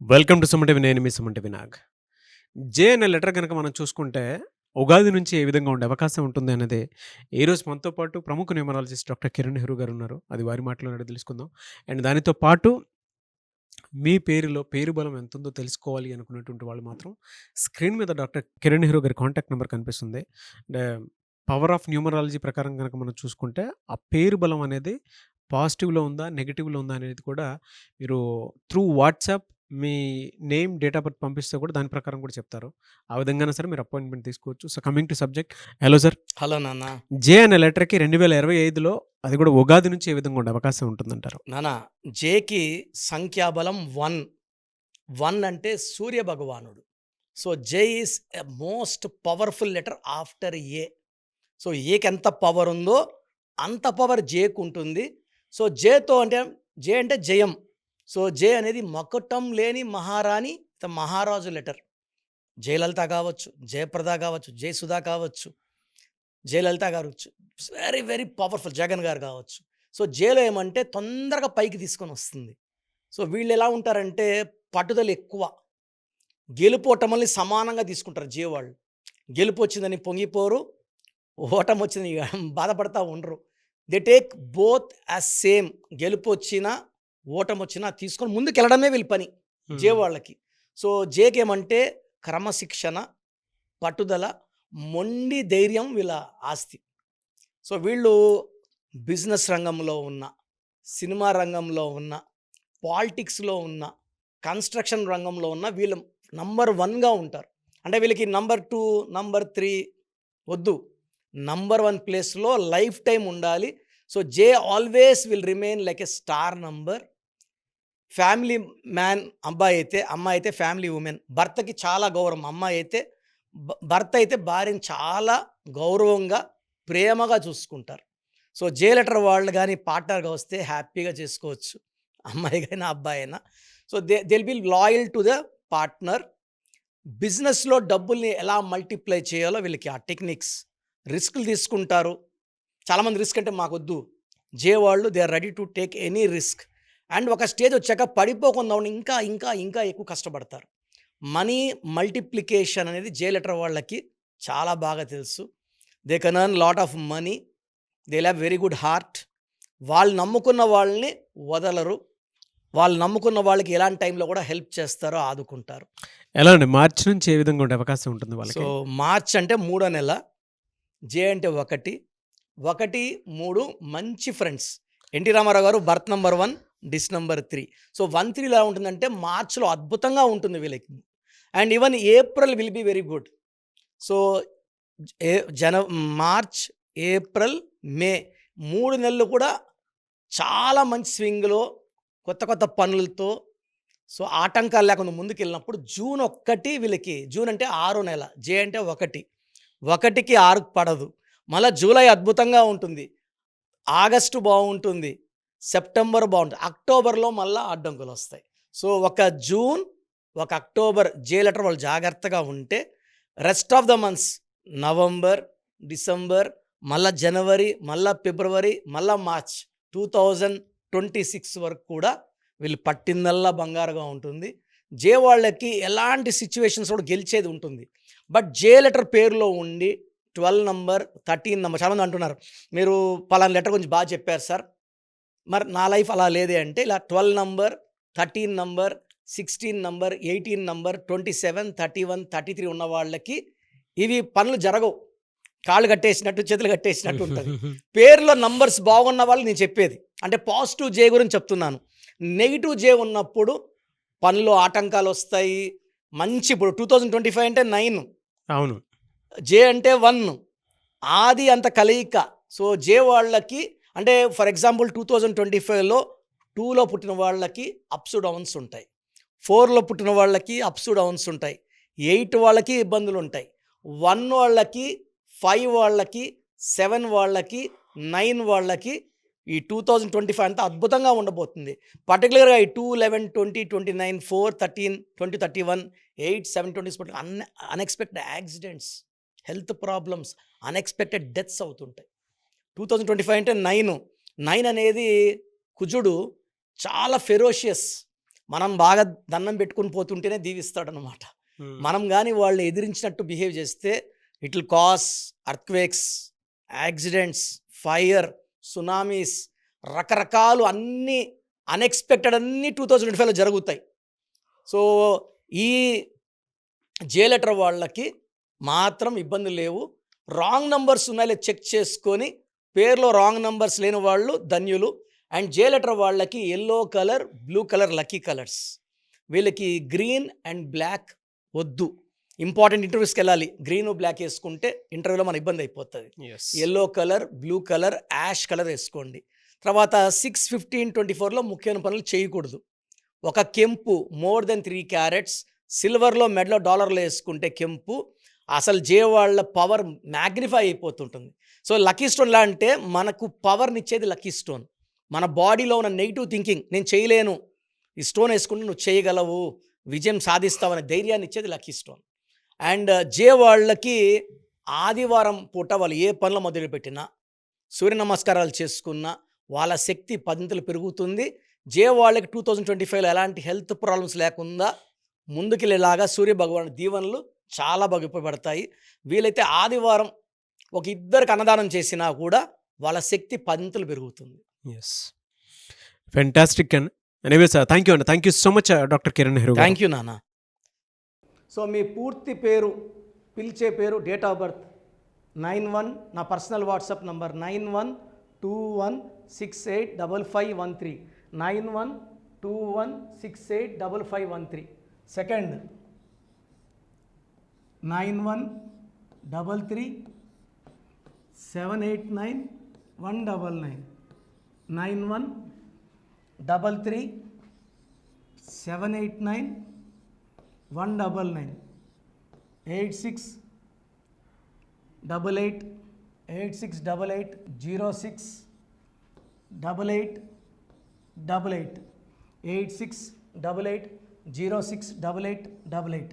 Welcome to సుమంటివి నేను మీ సుమంటి వినాగ్ జే అనే letter కనుక మనం చూసుకుంటే ఉగాది నుంచి ఏ విధంగా ఉండే అవకాశం ఉంటుంది అనేది ఈరోజు మనతో పాటు ప్రముఖ న్యూమరాలజిస్ట్ డాక్టర్ కిరణ్ నెహ్రూ గారు ఉన్నారు. అది వారి మాటలో అడిగి తెలుసుకుందాం. అండ్ దానితో పాటు మీ పేరులో పేరు బలం ఎంత ఉందో తెలుసుకోవాలి అనుకున్నటువంటి వాళ్ళు మాత్రం స్క్రీన్ మీద డాక్టర్ కిరణ్ నెహ్రూ గారి కాంటాక్ట్ నెంబర్ కనిపిస్తుంది. పవర్ ఆఫ్ న్యూమరాలజీ ప్రకారం కనుక మనం చూసుకుంటే ఆ పేరు బలం అనేది పాజిటివ్లో ఉందా నెగిటివ్లో ఉందా అనేది కూడా మీరు త్రూ వాట్సాప్ మీ నేమ్ డేట్ ఆఫ్ బర్త్ పంపిస్తే కూడా దాని ప్రకారం కూడా చెప్తారు. ఆ విధంగానే సరే మీరు అపాయింట్మెంట్ తీసుకోవచ్చు. So coming to subject. Hello sir. Hello నాన్న. జే అనే లెటర్కి రెండు వేల ఇరవై ఐదులో అది కూడా ఉగాది నుంచి ఏ విధంగా ఉండే అవకాశం ఉంటుందంటారు? నాన్న జేకి సంఖ్యాబలం వన్. వన్ అంటే సూర్య భగవానుడు. So J is a most powerful letter after A. So ఏకి ఎంత పవర్ ఉందో అంత పవర్ జేకు ఉంటుంది సో జేతో అంటే జే అంటే జయం. సో జే అనేది మకుటం లేని మహారాణి ద మహారాజు లెటర్. జయలలిత కావచ్చు జయప్రద కావచ్చు జయసుధా కావచ్చు జయలలిత గారు వెరీ వెరీ పవర్ఫుల్ జగన్ గారు కావచ్చు. సో జేలో ఏమంటే తొందరగా పైకి తీసుకొని వస్తుంది. సో వీళ్ళు ఎలా ఉంటారంటే పట్టుదల ఎక్కువ. గెలుపోటమల్ని సమానంగా తీసుకుంటారు జే వాళ్ళు. గెలుపు వచ్చిందని పొంగిపోరు ఓటం వచ్చిందని బాధపడతా ఉండరు. They take both as same. గెలుపు వచ్చినా ఓటం వచ్చినా తీసుకొని ముందుకు వెళ్ళడమే వీళ్ళ పని జే వాళ్ళకి సో జేకి ఏమంటే క్రమశిక్షణ పట్టుదల మొండి ధైర్యం వీళ్ళ ఆస్తి. సో వీళ్ళు బిజినెస్ రంగంలో ఉన్న సినిమా రంగంలో ఉన్న పాలిటిక్స్లో ఉన్న కన్స్ట్రక్షన్ రంగంలో ఉన్న వీళ్ళు నంబర్ వన్గా ఉంటారు. అంటే వీళ్ళకి నంబర్ టూ నంబర్ త్రీ వద్దు. నంబర్ వన్ ప్లేస్లో లైఫ్ టైం ఉండాలి. So J always will remain like a star number family man అబ్బాయి అయితే అమ్మాయి అయితే ఫ్యామిలీ ఉమెన్ భర్తకి చాలా గౌరవం. అమ్మాయి అయితే భ- భర్త అయితే భార్యని చాలా గౌరవంగా ప్రేమగా చూసుకుంటారు. సో జే లెటర్ వాళ్ళు కానీ పార్ట్నర్గా వస్తే హ్యాపీగా చేసుకోవచ్చు. అమ్మాయి అయినా అబ్బాయి అయినా. So they will be loyal to the partner బిజినెస్లో డబ్బుల్ని ఎలా మల్టిప్లై చేయాలో వీళ్ళకి ఆ టెక్నిక్స్ రిస్క్లు తీసుకుంటారు. చాలామంది రిస్క్ అంటే మాకు వద్దు జే వాళ్ళు they are ready to take any risk. And ఒక స్టేజ్ వచ్చాక పడిపోకుండా ఉండి ఇంకా ఇంకా ఇంకా ఎక్కువ కష్టపడతారు. మనీ మల్టిప్లికేషన్ అనేది జే లెటర్ వాళ్ళకి చాలా బాగా తెలుసు. They can earn lot of money. They have very good heart. వాళ్ళు నమ్ముకున్న వాళ్ళని వదలరు. వాళ్ళు నమ్ముకున్న వాళ్ళకి ఎలాంటి టైంలో కూడా హెల్ప్ చేస్తారో ఆదుకుంటారు. ఎలా అండి? మార్చి నుంచి ఏ విధంగా ఉండే అవకాశం ఉంటుంది వాళ్ళకి? సో మార్చ్ అంటే మూడో నెల. జే అంటే ఒకటి. ఒకటి మూడు మంచి ఫ్రెండ్స్. ఎన్టీ రామారావు గారు birth number one this number three. So one three ఎలా ఉంటుందంటే మార్చ్లో అద్భుతంగా ఉంటుంది వీళ్ళకి. And even April will be very good. So ఏ జన మార్చ్ ఏప్రిల్ మే మూడు నెలలు కూడా చాలా మంచి స్వింగ్లో కొత్త కొత్త పనులతో సో ఆటంకాలు లేకుండా ముందుకు వెళ్ళినప్పుడు జూన్ ఒక్కటి వీళ్ళకి జూన్ అంటే ఆరో నెల జే అంటే ఒకటి. ఒకటికి ఆరు పడదు. మళ్ళీ జూలై అద్భుతంగా ఉంటుంది. ఆగస్టు బాగుంటుంది. సెప్టెంబర్ బాగుంటుంది. అక్టోబర్లో మళ్ళీ అడ్డంకులు వస్తాయి. సో ఒక జూన్ ఒక అక్టోబర్ జే లెటర్ వాళ్ళు జాగ్రత్తగా ఉంటే rest of the months November December మళ్ళా జనవరి మళ్ళా ఫిబ్రవరి మళ్ళా March two thousand twenty six వరకు కూడా వీళ్ళు పట్టిందల్లా బంగారుగా ఉంటుంది. జే వాళ్ళకి ఎలాంటి సిచ్యువేషన్స్ కూడా గెలిచేది ఉంటుంది. బట్ జే లెటర్ పేరులో ఉండి ట్వెల్వ్ నంబర్ థర్టీన్ నంబర్ చాలామంది అంటున్నారు. మీరు పలానా లెటర్ గురించి బాగా చెప్పారు సార్. మరి నా లైఫ్ అలా లేదే అంటే ఇలా twelve number thirteen number sixteen number eighteen number twenty seven thirty one thirty three ఉన్న వాళ్ళకి ఇవి పనులు జరగవు. కాళ్ళు కట్టేసినట్టు చేతులు కట్టేసినట్టు ఉంటుంది. పేర్లో నంబర్స్ బాగున్న వాళ్ళు నేను చెప్పేది. అంటే పాజిటివ్ జే గురించి చెప్తున్నాను. నెగిటివ్ జే ఉన్నప్పుడు పనులు ఆటంకాలు వస్తాయి. మంచి ఇప్పుడు టూ థౌజండ్ ట్వంటీ ఫైవ్ అంటే నైన్. అవును. జే అంటే వన్ ఆది అంత కలయిక. సో జే వాళ్ళకి అంటే for example two thousand twenty ఫైవ్లో టూలో పుట్టిన వాళ్ళకి అప్స్ డౌన్స్ ఉంటాయి. ఫోర్లో పుట్టిన వాళ్ళకి అప్స్ డౌన్స్ ఉంటాయి. ఎయిట్ వాళ్ళకి ఇబ్బందులు ఉంటాయి. వన్ వాళ్ళకి ఫైవ్ వాళ్ళకి సెవెన్ వాళ్ళకి నైన్ వాళ్ళకి ఈ టూ థౌజండ్ ట్వంటీ ఫైవ్ అంతా అద్భుతంగా ఉండబోతుంది. పర్టికులర్గా ఈ two eleven twenty twenty nine four thirteen twenty thirty one eight seven twenty అన్ unexpected accidents. Health problems unexpected deaths అవుతుంటాయి. టూ థౌజండ్ ట్వంటీ ఫైవ్ అంటే నైన్. నైన్ అనేది కుజుడు చాలా ఫెరోషియస్ మనం బాగా దండం పెట్టుకుని పోతుంటేనే దీవిస్తాడనమాట మనం కానీ వాళ్ళు ఎదిరించినట్టు బిహేవ్ చేస్తే it will cause earthquakes accidents fire tsunamis రకరకాలు అన్నీ అన్ఎక్స్పెక్టెడ్ అన్నీ టూ థౌజండ్ ట్వంటీ ఫైవ్లో జరుగుతాయి. సో ఈ జే లెటర్ వాళ్ళకి మాత్రం ఇబ్బందులు లేవు. రాంగ్ నంబర్స్ ఉన్నాయో చెక్ చేసుకొని పేర్లో రాంగ్ నంబర్స్ లేని వాళ్ళు ధన్యులు. అండ్ జే లెటర్ వాళ్ళకి yellow colour blue colour lucky colours. వీళ్ళకి గ్రీన్ అండ్ బ్లాక్ వద్దు. ఇంపార్టెంట్ ఇంటర్వ్యూస్కి వెళ్ళాలి. గ్రీన్ బ్లాక్ వేసుకుంటే ఇంటర్వ్యూలో మన ఇబ్బంది అయిపోతుంది. Yellow colour blue colour ash colour వేసుకోండి. తర్వాత సిక్స్ ఫిఫ్టీన్ ట్వంటీ ఫోర్లో ముఖ్యమైన పనులు చేయకూడదు. ఒక కెంపు మోర్ దెన్ త్రీ క్యారెట్స్. సిల్వర్లో మెడలో డాలర్లో వేసుకుంటే కెంపు. అసలు జే వాళ్ళ పవర్ మ్యాగ్నిఫై అయిపోతుంటుంది. సో లక్కీ స్టోన్ లా అంటే మనకు పవర్ని ఇచ్చేది లక్కీ స్టోన్. మన బాడీలో ఉన్న నెగిటివ్ థింకింగ్ నేను చేయలేను ఈ స్టోన్ వేసుకుంటే నువ్వు చేయగలవు విజయం సాధిస్తావనే ధైర్యాన్ని ఇచ్చేది లక్కీ స్టోన్. అండ్ జే వాళ్ళకి ఆదివారం పూట వాళ్ళు ఏ పనులు మొదలుపెట్టినా సూర్య నమస్కారాలు చేసుకున్నా వాళ్ళ శక్తి పదింతలు పెరుగుతుంది. జే వాళ్ళకి టూ థౌజండ్ ట్వంటీ ఫైవ్లో ఎలాంటి హెల్త్ ప్రాబ్లమ్స్ లేకుండా ముందుకెళ్ళేలాగా సూర్య భగవాన్ దీవెనలు చాలా బాగా ఉపయోగపడతాయి వీలైతే ఆదివారం ఒక ఇద్దరికి అన్నదానం చేసినా కూడా వాళ్ళ శక్తి పదింతలు పెరుగుతుంది. Yes fantastic and anyway sir thank you అండి thank you so much doctor Kiran Nehru. Thank you నాన్న. సో మీ పూర్తి పేరు పిలిచే పేరు date of birth nine one నా personal WhatsApp number nine one two one six eight double five one three nine one two one six eight double five one three second nine one double three seven eight nine one double nine nine one double three seven eight nine one double nine eight six double eight eight six double eight zero six double eight double eight eight six double eight zero six double eight double eight